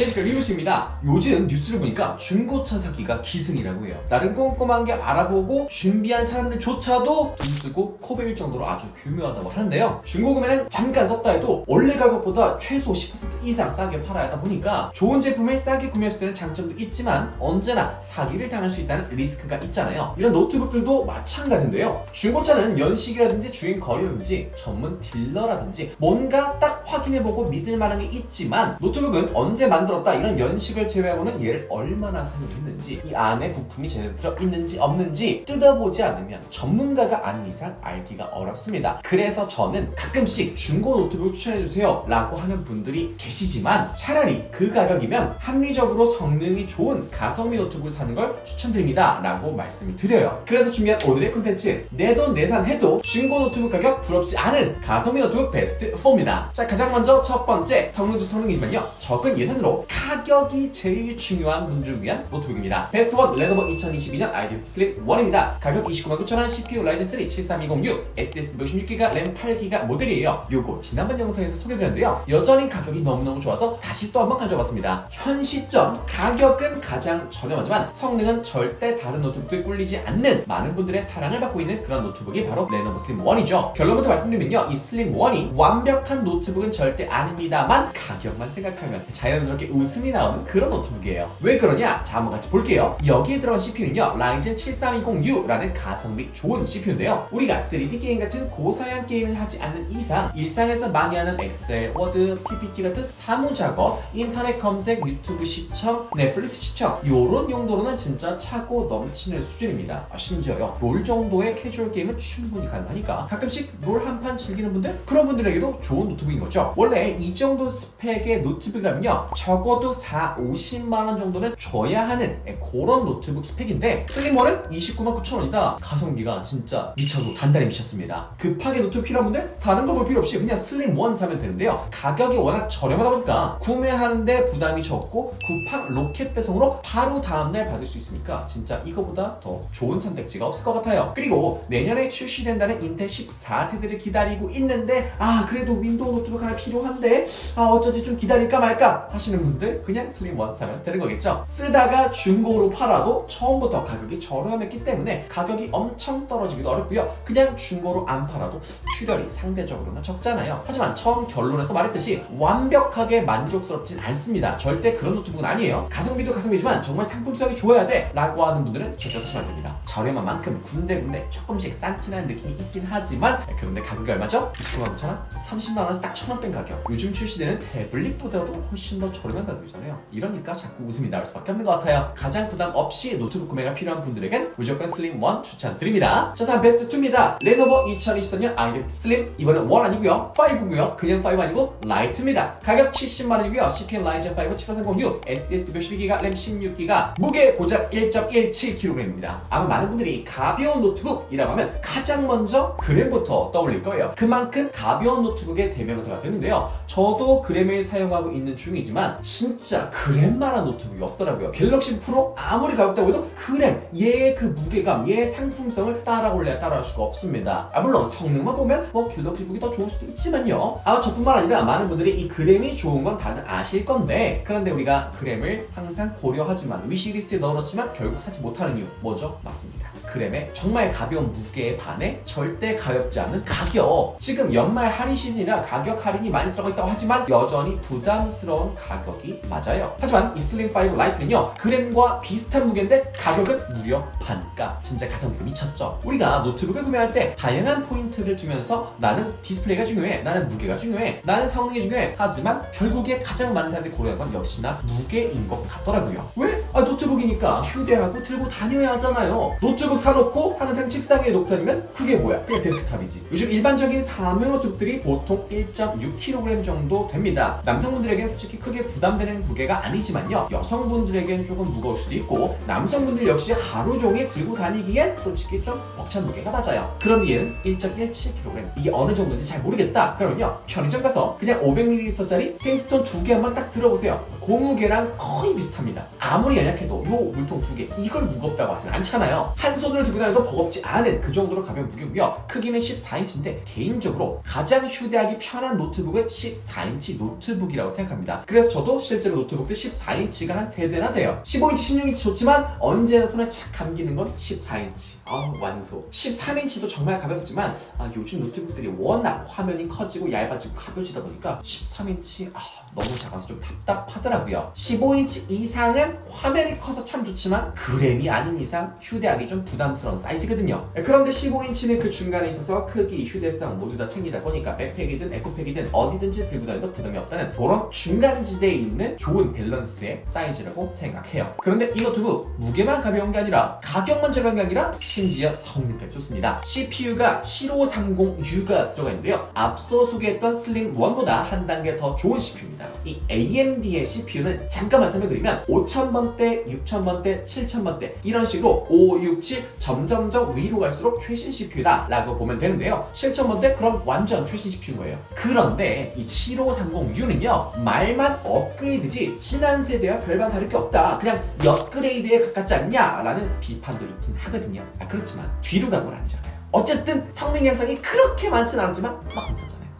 안녕하십니까 리뷰씨입니다. 요즘 뉴스를 보니까 중고차 사기가 기승이라고 해요. 나름 꼼꼼한 게 알아보고 준비한 사람들조차도 돈 쓰고 코베일 정도로 아주 교묘하다고 하는데요. 중고구매는 잠깐 썼다 해도 원래 가격보다 최소 10% 이상 싸게 팔아야 하다 보니까 좋은 제품을 싸게 구매했을 때는 장점도 있지만 언제나 사기를 당할 수 있다는 리스크가 있잖아요. 이런 노트북들도 마찬가지인데요. 중고차는 연식이라든지 주행 거리라든지 전문 딜러라든지 뭔가 딱 확인해보고 믿을 만한 게 있지만 노트북은 언제 만들 었다. 이런 연식을 제외하고는 얘를 얼마나 사용했는지 이 안에 부품이 제대로 들어있는지 없는지 뜯어보지 않으면 전문가가 아닌 이상 알기가 어렵습니다. 그래서 저는 가끔씩 중고 노트북 추천해주세요 라고 하는 분들이 계시지만 차라리 그 가격이면 합리적으로 성능이 좋은 가성비 노트북을 사는 걸 추천드립니다 라고 말씀을 드려요. 그래서 준비한 오늘의 콘텐츠 내 돈 내산 해도 중고 노트북 가격 부럽지 않은 가성비 노트북 베스트 4입니다. 자 가장 먼저 첫 번째 성능 도 성능이지만요. 적은 예산으로 가격이 제일 중요한 분들을 위한 노트북입니다. 베스트 1 레노버 2022년 아이디어 슬립 1입니다. 가격 29만 9천 원 CPU 라이젠 3 73206 SSD 116기가 램 8기가 모델이에요. 요거 지난번 영상에서 소개드렸는데요. 여전히 가격이 너무너무 좋아서 다시 또 한번 가져왔습니다. 현 시점 가격은 가장 저렴하지만 성능은 절대 다른 노트북들 꿀리지 않는 많은 분들의 사랑을 받고 있는 그런 노트북이 바로 레노버 슬림 1이죠. 결론부터 말씀드리면요. 이 슬림 1이 완벽한 노트북은 절대 아닙니다만 가격만 생각하면 자연스럽게 웃음이 나오는 그런 노트북이에요. 왜 그러냐? 자 한번 같이 볼게요. 여기에 들어간 CPU는요 라이젠 7320U라는 가성비 좋은 CPU인데요. 우리가 3D 게임 같은 고사양 게임을 하지 않는 이상 일상에서 많이 하는 엑셀, 워드, PPT 같은 사무 작업, 인터넷 검색, 유튜브 시청, 넷플릭스 시청 요런 용도로는 진짜 차고 넘치는 수준입니다. 아, 심지어요 롤 정도의 캐주얼 게임은 충분히 가능하니까 가끔씩 롤 한 판 즐기는 분들? 그런 분들에게도 좋은 노트북인 거죠. 원래 이 정도 스펙의 노트북이라면요 적어도 4, 50만 원 정도는 줘야 하는 예, 그런 노트북 스펙인데 슬림원은 29만 9천 원이다. 가성비가 진짜 미쳐도 단단히 미쳤습니다. 급하게 노트북 필요한 분들 다른 거 볼 필요 없이 그냥 슬림 원 사면 되는데요. 가격이 워낙 저렴하다 보니까 구매하는데 부담이 적고 쿠팡 로켓 배송으로 바로 다음날 받을 수 있으니까 진짜 이거보다 더 좋은 선택지가 없을 것 같아요. 그리고 내년에 출시된다는 인텔 14세대를 기다리고 있는데 아 그래도 윈도우 노트북 하나 필요한데 아 어쩌지 좀 기다릴까 말까 하시는 분들 그냥 슬림 원 사면 되는 거겠죠? 쓰다가 중고로 팔아도 처음부터 가격이 저렴했기 때문에 가격이 엄청 떨어지기도 어렵고요. 그냥 중고로 안 팔아도 출혈이 상대적으로는 적잖아요. 하지만 처음 결론에서 말했듯이 완벽하게 만족스럽진 않습니다. 절대 그런 노트북은 아니에요. 가성비도 가성비지만 정말 상품성이 좋아야 돼! 라고 하는 분들은 절대 사시면 안 됩니다. 저렴한 만큼 군데군데 조금씩 산티난 느낌이 있긴 하지만 그런데 가격이 얼마죠? 29만 9천 원? 30만 원에서 딱 천원 뺀 가격. 요즘 출시되는 태블릿보다도 훨씬 더 저렴 한 가격이잖아요. 이러니까 자꾸 웃음이 나올 수밖에 없는 것 같아요. 가장 부담 없이 노트북 구매가 필요한 분들에겐 무조건 슬림 1 추천드립니다. 자 다음 베스트 2입니다. 레노버 2023년 아이디어 슬림. 이번엔 1 아니고요. 5고요. 그냥 5 아니고 라이트입니다. 가격 70만 원이고요. CPU 라이젠 5 7306 SSD 112기가 램 16기가 무게 고작 1.17kg입니다. 아마 많은 분들이 가벼운 노트북이라고 하면 가장 먼저 그램부터 떠올릴 거예요. 그만큼 가벼운 노트북의 대명사가 되는데요. 저도 그램을 사용하고 있는 중이지만 진짜 그램만한 노트북이 없더라고요. 갤럭시 프로 아무리 가볍다고 해도 그램 얘의 그 무게감 얘의 상품성을 따라올래야 따라할 수가 없습니다. 아 물론 성능만 보면 뭐 갤럭시 북이 더 좋을 수도 있지만요. 아마 저뿐만 아니라 많은 분들이 이 그램이 좋은 건 다들 아실 건데 그런데 우리가 그램을 항상 고려하지만 위시리스트에 넣어놓지만 결국 사지 못하는 이유 뭐죠? 맞습니다. 그램의 정말 가벼운 무게에 반해 절대 가볍지 않은 가격. 지금 연말 할인 시즌이라 가격 할인이 많이 들어가 있다고 하지만 여전히 부담스러운 가격 이 맞아요. 하지만 이 슬림 5 라이트는요 그램과 비슷한 무게인데 가격은 무려 반가. 진짜 가성비가 미쳤죠. 우리가 노트북을 구매할 때 다양한 포인트를 주면서 나는 디스플레이가 중요해 나는 무게가 중요해 나는 성능이 중요해. 하지만 결국에 가장 많은 사람들이 고려하는 건 역시나 무게인 것 같더라고요. 왜? 아 노트북이니까 휴대하고 들고 다녀야 하잖아요. 노트북 사놓고 항상 책상 위에 놓고 다니면 그게 뭐야? 그냥 데스크탑이지. 요즘 일반적인 사무 노트북들이 보통 1.6kg 정도 됩니다. 남성분들에겐 솔직히 크게 부담 되는 무게가 아니지만요. 여성분들에겐 조금 무거울 수도 있고 남성분들 역시 하루 종일 들고 다니기엔 솔직히 좀 벅찬 무게가 맞아요. 그런데 얘는 1.17kg 이게 어느 정도인지 잘 모르겠다. 그러면요. 편의점 가서 그냥 500ml짜리 생스톤 두 개만 딱 들어보세요. 그 무게랑 거의 비슷합니다. 아무리 연약해도 요 물통 두 개 이걸 무겁다고 하진 않잖아요. 한 손으로 들고 다녀도 버겁지 않은 그 정도로 가벼운 무게고요. 크기는 14인치인데 개인적으로 가장 휴대하기 편한 노트북은 14인치 노트북이라고 생각합니다. 그래서 저도 실제로 노트북도 14인치가 한 3대나 돼요. 15인치, 16인치 좋지만 언제나 손에 착 감기는 건 14인치. 아우 완소. 13인치도 정말 가볍지만 아, 요즘 노트북들이 워낙 화면이 커지고 얇아지고 가벼워지다 보니까 13인치 아, 너무 작아서 좀 답답하더라고요. 15인치 이상은 화면이 커서 참 좋지만 그램이 아닌 이상 휴대하기 좀 부담스러운 사이즈거든요. 그런데 15인치는 그 중간에 있어서 크기, 휴대성 모두 다 챙기다 보니까 백팩이든 에코백이든 어디든지 들고 다녀도 부담이 없다는 그런 중간지대 에 있는 좋은 밸런스의 사이즈라고 생각해요. 그런데 이 노트북 무게만 가벼운 게 아니라 가격만 저렴한 게 아니라 심지어 성능까지 좋습니다. CPU가 7530U가 들어가 있는데요. 앞서 소개했던 슬림 1보다 한 단계 더 좋은 CPU입니다. 이 AMD의 CPU는 잠깐만 설명드리면 5000번대, 6000번대, 7000번대 이런 식으로 5, 6, 7 점점점 위로 갈수록 최신 CPU다 라고 보면 되는데요. 7000번대 그럼 완전 최신 CPU인 거예요. 그런데 이 7530U는요 말만 업그레이드지 지난 세대와 별반 다를 게 없다. 그냥 업그레이드에 가깝지 않냐 라는 비판도 있긴 하거든요. 아 그렇지만 뒤로 간 건 아니잖아요. 어쨌든 성능 향상이 그렇게 많진 않았지만 막.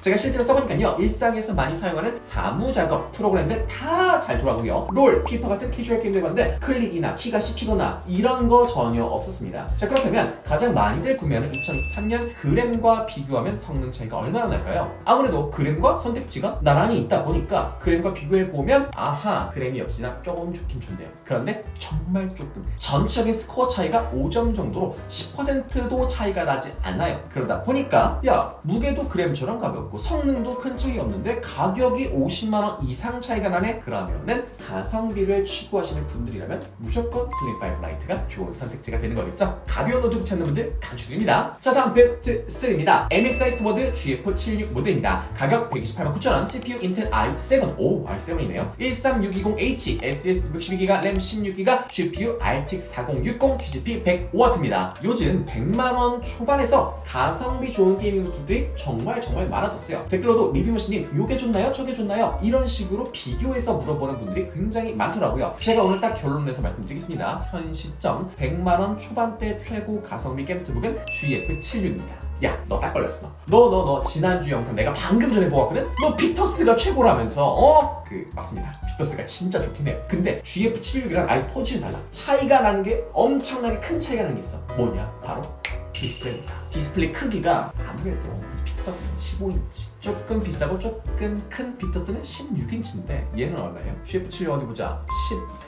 제가 실제로 써보니까요. 일상에서 많이 사용하는 사무 작업 프로그램들 다 잘 돌아오고요. 롤, 피파 같은 캐주얼 게임들 봤는데 클릭이나 키가 씹히거나 이런 거 전혀 없었습니다. 자 그렇다면 가장 많이들 구매하는 2023년 그램과 비교하면 성능 차이가 얼마나 날까요? 아무래도 그램과 선택지가 나란히 있다 보니까 그램과 비교해보면 아하 그램이 역시나 조금 좋긴 좋네요. 그런데 정말 조금 전체적인 스코어 차이가 5점 정도로 10%도 차이가 나지 않아요. 그러다 보니까 야 무게도 그램처럼 가볍고 성능도 큰 차이 없는데 가격이 50만원 이상 차이가 나네? 그러면은 가성비를 추구하시는 분들이라면 무조건 슬림5 라이트가 좋은 선택지가 되는 거겠죠? 가벼운 노트북 찾는 분들 강추드립니다. 자 다음 베스트 3입니다. MSI 스워드 GF76 모델입니다. 가격 128만 9천원. CPU 인텔 i7 오. i7이네요. 13620H SSD 112기가 램 16기가 GPU RTX 4060 DGP 105W입니다. 요즘 100만원 초반에서 가성비 좋은 게이밍 노트들이 정말 정말 많아졌어요 댓글로도 리뷰머신님 요게 좋나요? 저게 좋나요? 이런 식으로 비교해서 물어보는 분들이 굉장히 많더라고요 제가 오늘 딱 결론을 내서 말씀드리겠습니다 현 시점 100만원 초반대 최고 가성비 게임 노트북은 GF76입니다 야, 너 딱 걸렸어. 너, 너, 너, 지난주 영상 내가 방금 전에 보고 왔거든? 너 빅터스가 최고라면서, 어? 그, 맞습니다. 빅터스가 진짜 좋긴 해요. 근데 GF76이랑 아예 포지는 달라. 차이가 나는 게 엄청나게 큰 차이가 나는 게 있어. 뭐냐? 바로 디스플레이입니다. 디스플레이 크기가 아무래도 빅터스는 15인치. 조금 비싸고 조금 큰 빅터스는 16인치인데, 얘는 얼마예요? GF76 어디 보자.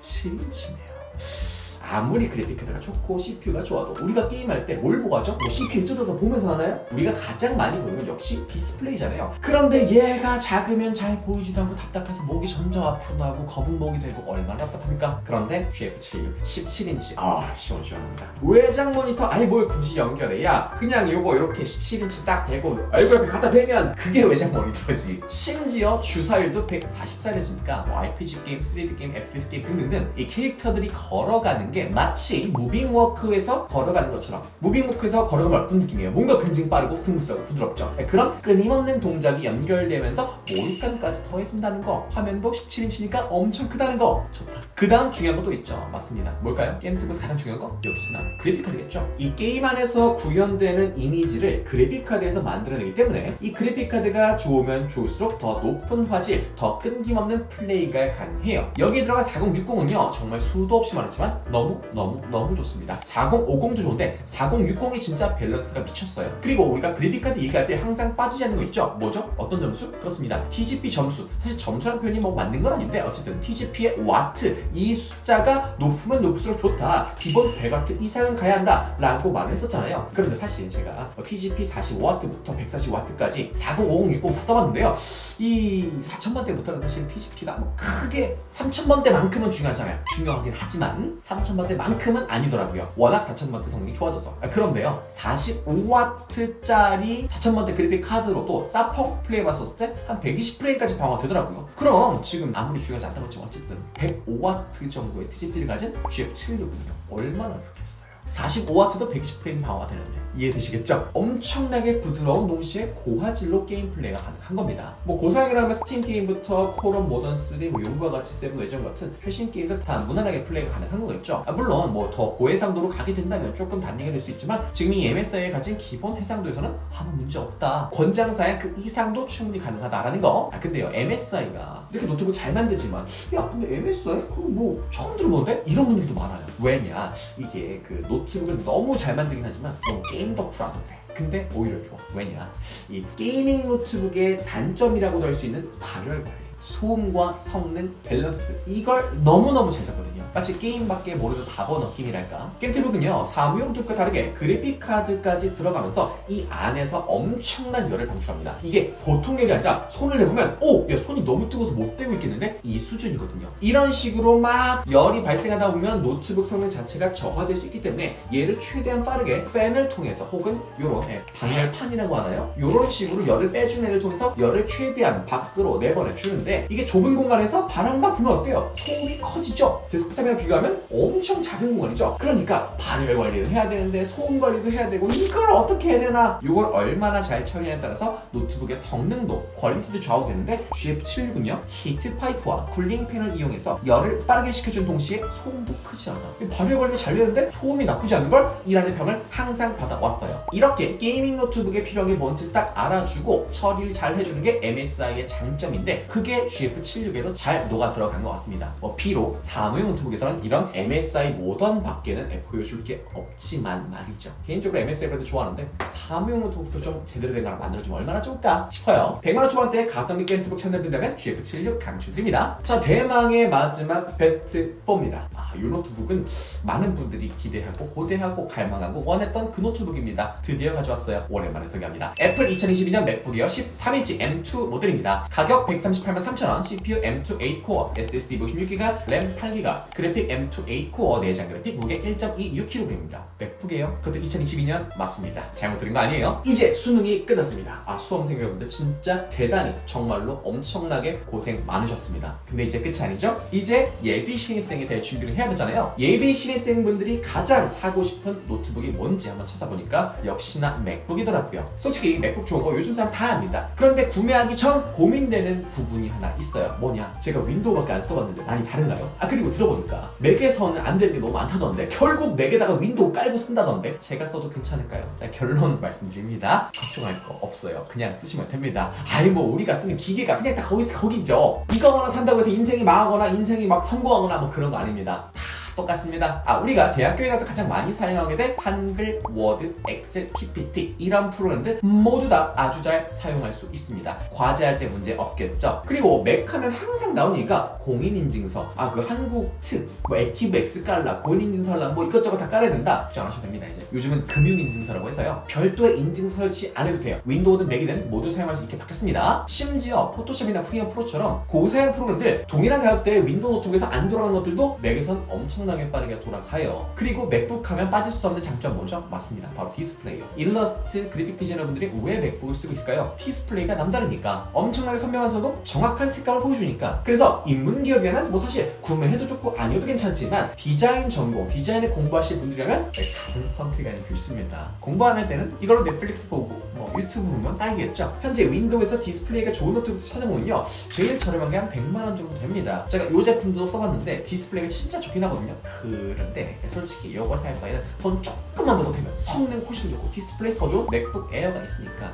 17인치네요. 아무리 그래픽 카드가 좋고 CPU가 좋아도 우리가 게임할 때 뭘 보고 하죠? 뭐 CPU 뜯어서 보면서 하나요? 우리가 가장 많이 보는 건 역시 디스플레이잖아요. 그런데 얘가 작으면 잘 보이지도 않고 답답해서 목이 점점 아프고 거북목이 되고 얼마나 답답합니까? 그런데 GF76 17인치 아 시원시원합니다. 외장 모니터 아니 뭘 굳이 연결해야 그냥 요거 이렇게 17인치 딱 대고 얼굴 옆에 갖다 대면 그게 외장 모니터지. 심지어 주사율도 144Hz니까 뭐 RPG 게임, 3D 게임, FPS 게임 등등등 이 캐릭터들이 걸어가는 게 마치 무빙워크에서 걸어가는 것처럼 무빙워크에서 걸어가면 어떤 느낌이에요? 뭔가 굉장히 빠르고 스무스하고 부드럽죠. 네, 그런 끊임없는 동작이 연결되면서 몰입감까지 더해진다는 거 화면도 17인치니까 엄청 크다는 거 좋다. 그 다음 중요한 것도 있죠. 맞습니다. 뭘까요? 게임 특에서 가장 중요한 거? 역시나 그래픽카드겠죠. 이 게임 안에서 구현되는 이미지를 그래픽카드에서 만들어내기 때문에 이 그래픽카드가 좋으면 좋을수록 더 높은 화질, 더 끊김없는 플레이가 가능해요. 여기에 들어간 4060은요 정말 수도 없이 많았지만 너무 너무 너무 좋습니다. 4050도 좋은데 4060이 진짜 밸런스가 미쳤어요. 그리고 우리가 그래픽카드 얘기할 때 항상 빠지지 않는 거 있죠? 뭐죠? 어떤 점수? 그렇습니다. TGP 점수. 사실 점수라는 표현이 뭐 맞는 건 아닌데 어쨌든 TGP의 와트 이 숫자가 높으면 높을수록 좋다. 기본 100와트 이상은 가야 한다. 라고 말을 했었잖아요. 그런데 사실 제가 뭐 TGP 45와트부터 140와트까지 4050, 60 다 써봤는데요. 이 4000번대부터는 사실 TGP가 뭐 크게 3000번대만큼은 중요하잖아요. 중요하긴 하지만 3000 번대만큼은 아니더라고요. 워낙 4000번대 성능이 좋아져서. 아, 그런데요. 45W짜리 4000번대 그래픽 카드로도 사펑 플레이해봤었을 때 한 120프레임까지 방어가 되더라고요. 그럼 지금 아무리 중요하지 않다고 치면 어쨌든 105W 정도의 TGP를 가진 GF76은요. 얼마나 좋겠어요. 45W도 120프레임 방어가 되는데 이해되시겠죠? 엄청나게 부드러운 동시에 고화질로 게임 플레이가 가능한 겁니다. 뭐 고사양이라면 스팀 게임부터 콜업 모던 3, 뭐 용과 같이 세븐 외전 같은 최신 게임들 다 무난하게 플레이가 가능한 거겠죠. 아, 물론 뭐 더 고해상도로 가게 된다면 조금 단계가 될 수 있지만 지금 이 MSI에 가진 기본 해상도에서는 아무 문제 없다. 권장사양 그 이상도 충분히 가능하다라는 거. 아 근데요 MSI가 이렇게 노트북 잘 만들지만 야 근데 MSI 그거 뭐 처음 들어보는데 이런 분들도 많아요. 왜냐 이게 그 노 트북을 너무 잘 만들긴 하지만 너무 게임 덕후라서 그래. 근데 오히려 좋아. 왜냐? 이 게이밍 노트북의 단점이라고도 할 수 있는 발열 관리. 소음과 성능, 밸런스 이걸 너무너무 잘 잡거든요. 마치 게임밖에 모르는 바보 느낌이랄까. 게임티북은요 사무용 툴과 다르게 그래픽 카드까지 들어가면서 이 안에서 엄청난 열을 방출합니다. 이게 보통 열이 아니라 손을 내보면 오! 야 손이 너무 뜨거워서 못 대고 있겠는데? 이 수준이거든요. 이런 식으로 막 열이 발생하다 보면 노트북 성능 자체가 저하될 수 있기 때문에 얘를 최대한 빠르게 팬을 통해서 혹은 요런 예, 방열판이라고 하나요? 요런 식으로 열을 빼주는 애를 통해서 열을 최대한 밖으로 내보내 주는데 이게 좁은 공간에서 바람만 불면 어때요? 소음이 커지죠? 데스크탑이랑 비교하면 엄청 작은 공간이죠? 그러니까 발열 관리를 해야 되는데 소음 관리도 해야 되고 이걸 어떻게 해야 되나? 이걸 얼마나 잘 처리하냐에 따라서 노트북의 성능도 퀄리티도 좌우되는데 GF76은요 히트 파이프와 쿨링 팬을 이용해서 열을 빠르게 식혀준 동시에 소음도 크지 않아 이 발열 관리가 잘 되는데 소음이 나쁘지 않은 걸 이라는 평을 항상 받아왔어요 이렇게 게이밍 노트북에 필요한 게 뭔지 딱 알아주고 처리를 잘 해주는 게 MSI의 장점인데 그게 GF76에도 잘 녹아 들어간 것 같습니다 뭐 비록 사무용 노트북에서는 이런 MSI 모던 밖에는 보여줄 게 없지만 말이죠. 개인적으로 MSI 브랜드 좋아하는데 사무용 노트북도 좀 제대로 된거 하나 만들어주면 얼마나 좋을까 싶어요. 100만원 초반대 가성비 게임 노트북 채널 든다면 GF76 강추드립니다. 자 대망의 마지막 베스트 4입니다. 아, 이 노트북은 많은 분들이 기대하고 고대하고 갈망하고 원했던 그 노트북입니다. 드디어 가져왔어요. 오랜만에 소개합니다. 애플 2022년 맥북 에어 13인치 M2 모델입니다. 가격 138만 3천원 CPU M2 8코어 SSD 56기가 램 8기가 그래픽 M2 8코어 내장 그래픽 무게 1.26kg입니다. 맥북 에어 그것도 2022년? 맞습니다. 잘못 들은 거 아니에요? 이제 수능이 끝났습니다. 아 수험생 여러분들 진짜 대단히 정말로 엄청나게 고생 많으셨습니다. 근데 이제 끝이 아니죠? 이제 예비 신입생이 될 준비를 해야 되잖아요. 예비 신입생분들이 가장 사고 싶은 노트북이 뭔지 한번 찾아보니까 역시나 맥북이더라고요. 솔직히 맥북 좋은 거 요즘 사람 다 압니다. 그런데 구매하기 전 고민되는 부분이 하나 있어요. 뭐냐? 제가 윈도우밖에 안 써봤는데 많이 다른가요? 아 그리고 들어보 니까. 맥에서는 안 되는 게 너무 많다던데. 결국 맥에다가 윈도우 깔고 쓴다던데. 제가 써도 괜찮을까요? 자 결론 말씀드립니다. 걱정할 거 없어요. 그냥 쓰시면 됩니다. 아니 뭐 우리가 쓰는 기계가 그냥 다 거기, 거기죠. 이거 하나 산다고 해서 인생이 망하거나 인생이 막 성공하거나 뭐 그런 거 아닙니다. 다 똑같습니다. 아, 우리가 대학교에 가서 가장 많이 사용하게 될 한글, 워드, 엑셀, PPT 이런 프로그램들 모두 다 아주 잘 사용할 수 있습니다. 과제할 때 문제 없겠죠? 그리고 맥 하면 항상 나오는 얘기가 공인인증서, 아, 그 한국 특, 뭐 액티브 X 깔라, 공인인증서 하려면 뭐 이것저것 다 깔아야 된다. 걱정 안 하셔도 됩니다, 이제. 요즘은 금융인증서라고 해서요. 별도의 인증서 설치 안 해도 돼요. 윈도우든 맥이든 모두 사용할 수 있게 바뀌었습니다. 심지어 포토샵이나 프리미어 프로처럼 고사양 프로그램들 동일한 가격대의 윈도우 노트북에서 안 돌아가는 것들도 맥에선 엄청 엄청나게 빠르게 돌아가요. 그리고 맥북 하면 빠질 수 없는 장점 뭐죠? 맞습니다. 바로 디스플레이요. 일러스트 그래픽 디자이너분들이 왜 맥북을 쓰고 있을까요? 디스플레이가 남다르니까 엄청나게 선명하면서도 정확한 색감을 보여주니까 그래서 인문기업이라면 뭐 사실 구매해도 좋고 아니어도 괜찮지만 디자인 전공, 디자인을 공부하실 분들이라면 맥북은 선택이 아니 필수입니다. 공부 안 할 때는 이걸로 넷플릭스 보고 뭐 유튜브 보면 딱이겠죠? 현재 윈도우에서 디스플레이가 좋은 노트북 찾아보면요 제일 저렴한 게 한 100만 원 정도 됩니다. 제가 이 제품도 써봤는데 디스플레이가 진짜 좋긴 하거든요. 그런데 솔직히 이거 사용할 바에는 돈 조금만 더 보태면 성능 훨씬 좋고 디스플레이 더 좋은 맥북 에어가 있으니까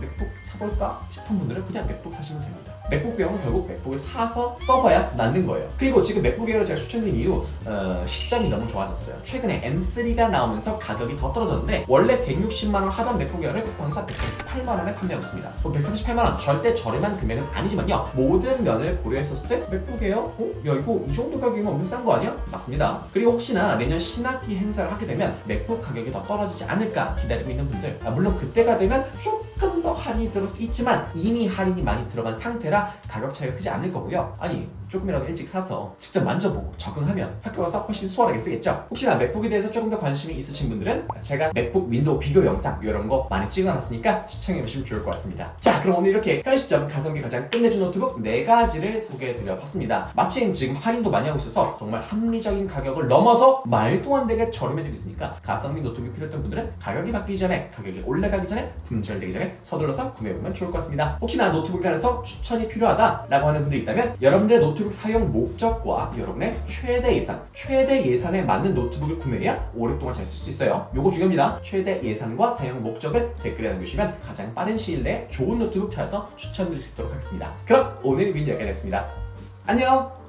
맥북 사볼까 싶은 분들은 그냥 맥북 사시면 됩니다. 맥북 에어는 결국 맥북을 사서 써봐야 낫는 거예요. 그리고 지금 맥북 에어를 제가 추천드린 이유 어, 시점이 너무 좋아졌어요. 최근에 M3가 나오면서 가격이 더 떨어졌는데 원래 160만 원 하던 맥북 에어를 쿠팡에서 138만 원에 판매하고 있습니다. 138만 원 절대 저렴한 금액은 아니지만요. 모든 면을 고려했었을 때 맥북 에어 어? 야 이거 이 정도 가격이면 엄청 싼 거 아니야? 맞습니다. 그리고 혹시나 내년 신학기 행사를 하게 되면 맥북 가격이 더 떨어지지 않을까 기다리고 있는 분들 아, 물론 그때가 되면 조금 더 할인이 들어갈 수 있지만 이미 할인이 많이 들어간 상태라 가격 차이가 크지 않을 거고요. 아니 조금이라도 일찍 사서 직접 만져보고 적응하면 학교 가서 훨씬 수월하게 쓰겠죠. 혹시나 맥북에 대해서 조금 더 관심이 있으신 분들은 제가 맥북 윈도우 비교 영상 이런 거 많이 찍어놨으니까 시청해보시면 좋을 것 같습니다. 자, 그럼 오늘 이렇게 현 시점 가성비 가장 끝내준 노트북 4가지를 소개해드려봤습니다. 마침 지금 할인도 많이 하고 있어서 정말 합리적인 가격을 넘어서 말도 안 되게 저렴해지고 있으니까 가성비 노트북이 필요했던 분들은 가격이 바뀌기 전에 가격이 올라가기 전에 품절되기 전에 서둘러서 구매해보면 좋을 것 같습니다. 혹시나 노트북에 관해서 추천이 필요하다라고 하는 분들이 있다면 여러분들의 노트북 사용 목적과 여러분의 최대 예산, 최대 예산에 맞는 노트북을 구매해야 오랫동안 잘 쓸 수 있어요. 요거 중요합니다. 최대 예산과 사용 목적을 댓글에 남겨주시면 가장 빠른 시일 내에 좋은 노트북 찾아서 추천드릴 수 있도록 하겠습니다. 그럼 오늘 비디오 여기까지 했습니다. 안녕!